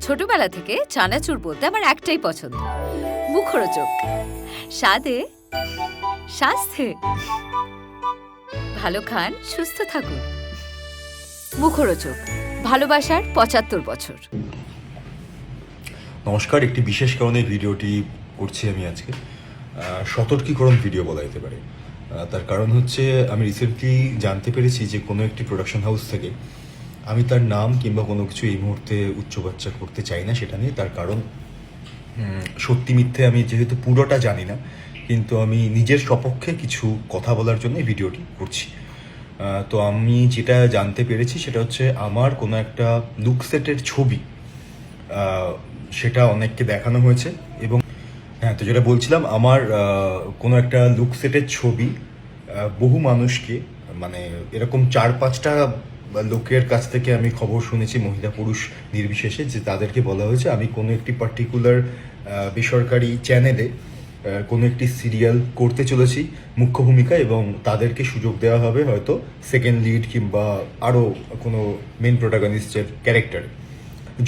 ছোটবেলা থেকে চানাচুর বলতে আমার একটাই পছন্দ। মুখরোচক। স্বাদে, স্বাস্থ্যে। ভালো খান, সুস্থ থাকুন। মুখরোচক। ভালোবাসার পঁচাত্তর বছর। নমস্কার, একটি বিশেষ কারণে ভিডিওটি করছি আমি আজকে। সতর্কীকরণ ভিডিও বলা যেতে পারে। তার কারণ হচ্ছে, আমি রিসেন্টলি জানতে পেরেছি যে কোনো একটি প্রোডাকশন হাউস থেকে আমি তার নাম কিংবা কোনো কিছু এই মুহূর্তে উচ্চবাচ্চা করতে চাই না, সেটা নিয়ে তার কারণ সত্যি মিথ্যে আমি যেহেতু পুরোটা জানি না, কিন্তু আমি নিজের সপক্ষে কিছু কথা বলার জন্য এই ভিডিওটি করছি। তো আমি যেটা জানতে পেরেছি সেটা হচ্ছে আমার কোনো একটা লুক সেটের ছবি সেটা অনেককে দেখানো হয়েছে এবং হ্যাঁ তো যেটা বলছিলাম, আমার কোনো একটা লুক সেটের ছবি বহু মানুষকে মানে এরকম চার পাঁচটা লোকের কাছ থেকে আমি খবর শুনেছি মহিলা পুরুষ নির্বিশেষে, যে তাদেরকে বলা হয়েছে, আমি কোনো একটি পার্টিকুলার বেসরকারি চ্যানেলে কোনো একটি সিরিয়াল করতে চলেছি মুখ্য ভূমিকা এবং তাদেরকে সুযোগ দেওয়া হবে হয়তো সেকেন্ড লিড কিংবা আরও কোনো মেন প্রোটাগনিস্টের ক্যারেক্টার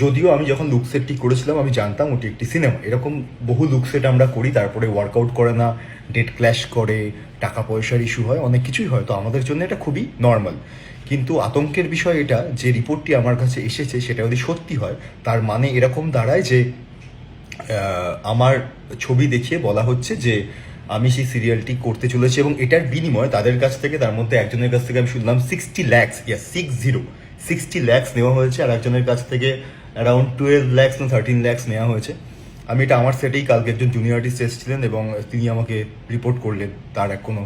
যদিও আমি যখন লুক সেটটি করেছিলাম, আমি জানতাম ওটি একটি সিনেমা এরকম বহু লুক সেট আমরা করি, তারপরে ওয়ার্কআউট করে না ডেট ক্ল্যাশ করে, টাকা পয়সার ইস্যু হয়, অনেক কিছুই হয়। তো আমাদের জন্য এটা খুবই নর্মাল কিন্তু আতঙ্কের বিষয় এটা যে রিপোর্টটি আমার কাছে এসেছে সেটা যদি সত্যি হয়, তার মানে এরকম দাঁড়ায় যে আমার ছবি দেখিয়ে বলা হচ্ছে যে, আমি সেই সিরিয়ালটি করতে চলেছি এবং এটার বিনিময়ে তাদের কাছ থেকে, তার মধ্যে একজনের কাছ থেকে আমি শুনলাম sixty lakhs yeah six zero sixty lakhs নেওয়া হয়েছে আর একজনের কাছ থেকে অ্যারাউন্ড টুয়েলভ ল্যাক্স না থার্টিন ল্যাক্স নেওয়া হয়েছে। আমি এটা আমার সেটেই কালকে একজন জুনিয়র আর্টিস্ট এসেছিলেন এবং তিনি আমাকে রিপোর্ট করলেন, তার এক কোনো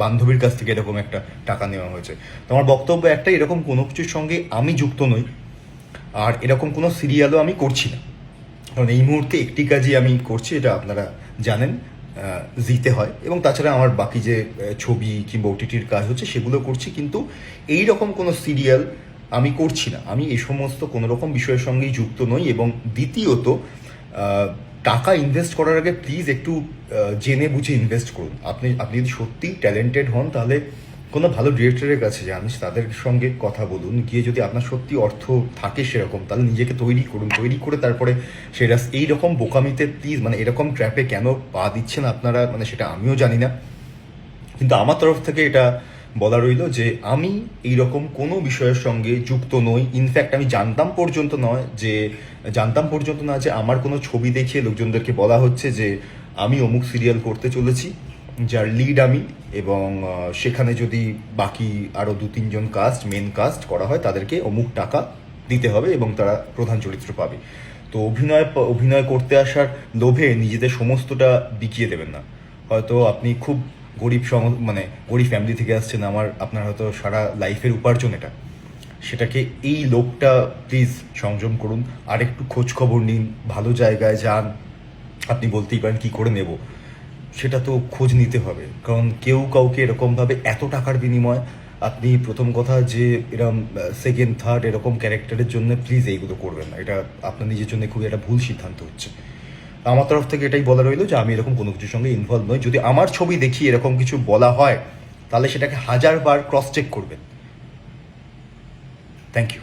বান্ধবীর কাছ থেকে এরকম একটা টাকা নেওয়া হয়েছে। তো আমার বক্তব্য একটা এরকম কোনো কিছুর সঙ্গে আমি যুক্ত নই, আর এরকম কোনো সিরিয়ালও আমি করছি না। কারণ এই মুহূর্তে একটি কাজই আমি করছি, এটা আপনারা জানেন জিতে হয়। এবং তাছাড়া আমার বাকি যে ছবি কিংবা ওটিটির কাজ হচ্ছে, সেগুলো করছি, কিন্তু এই রকম কোনো সিরিয়াল আমি করছি না। আমি এই সমস্ত কোনো রকম বিষয়ের সঙ্গেই যুক্ত নই, এবং দ্বিতীয়ত টাকা ইনভেস্ট করার আগে প্লিজ একটু জেনে বুঝে ইনভেস্ট করুন। আপনি আপনি যদি সত্যিই ট্যালেন্টেড হন, তাহলে কোনো ভালো ডিরেক্টরের কাছে যান, তাদের সঙ্গে কথা বলুন, গিয়ে যদি আপনার সত্যি অর্থ থাকে সেরকম, তাহলে নিজেকে তৈরি করুন, তৈরি করে তারপরে সেটা এই রকম বোকামিতে প্লিজ মানে এরকম ট্র্যাপে কেন পা দিচ্ছেন আপনারা মানে সেটা আমিও জানি না। কিন্তু আমার তরফ থেকে এটা বলা রইল যে আমি এই রকম কোনো বিষয়ের সঙ্গে যুক্ত নই। ইনফ্যাক্ট আমি জানতাম পর্যন্ত নয় যে, জানতাম পর্যন্ত না যে আমার কোনো ছবি দেখিয়ে লোকজনদেরকে বলা হচ্ছে যে আমি অমুক সিরিয়াল করতে চলেছি, যার লিড আমি এবং সেখানে যদি বাকি আরও দু তিনজন কাস্ট মেন কাস্ট করা হয়, তাদেরকে অমুক টাকা দিতে হবে এবং তারা প্রধান চরিত্র পাবে। তো অভিনয় অভিনয় করতে আসার লোভে নিজেদের সমস্তটা বিকিয়ে দেবেন না। হয়তো আপনি খুব গরিব সং মানে গরিব ফ্যামিলি থেকে আসছেন আমার, আপনার হয়তো সারা লাইফের উপার্জন এটা। সেটাকে এই লোকটা প্লিজ সংযম করুন। আর একটু খোঁজ খবর নিন, ভালো জায়গায় যান। আপনি বলতেই পারেন কি করে নেব। সেটা তো খোঁজ নিতে হবে। কারণ কেউ কাউকে এরকমভাবে এত টাকার বিনিময়, আপনি প্রথম কথা যে এরকম সেকেন্ড থার্ড এরকম ক্যারেক্টারের জন্য প্লিজ এইগুলো করবেন না। এটা আপনার নিজের জন্য খুবই একটা ভুল সিদ্ধান্ত হচ্ছে। আমার তরফ থেকে এটাই বলা রইল যে আমি এরকম কোনো কিছুর সঙ্গে ইনভলভ নই। যদি আমার ছবি দেখি এরকম কিছু বলা হয়, তাহলে সেটাকে হাজারবার ক্রস চেক করবেন। Thank you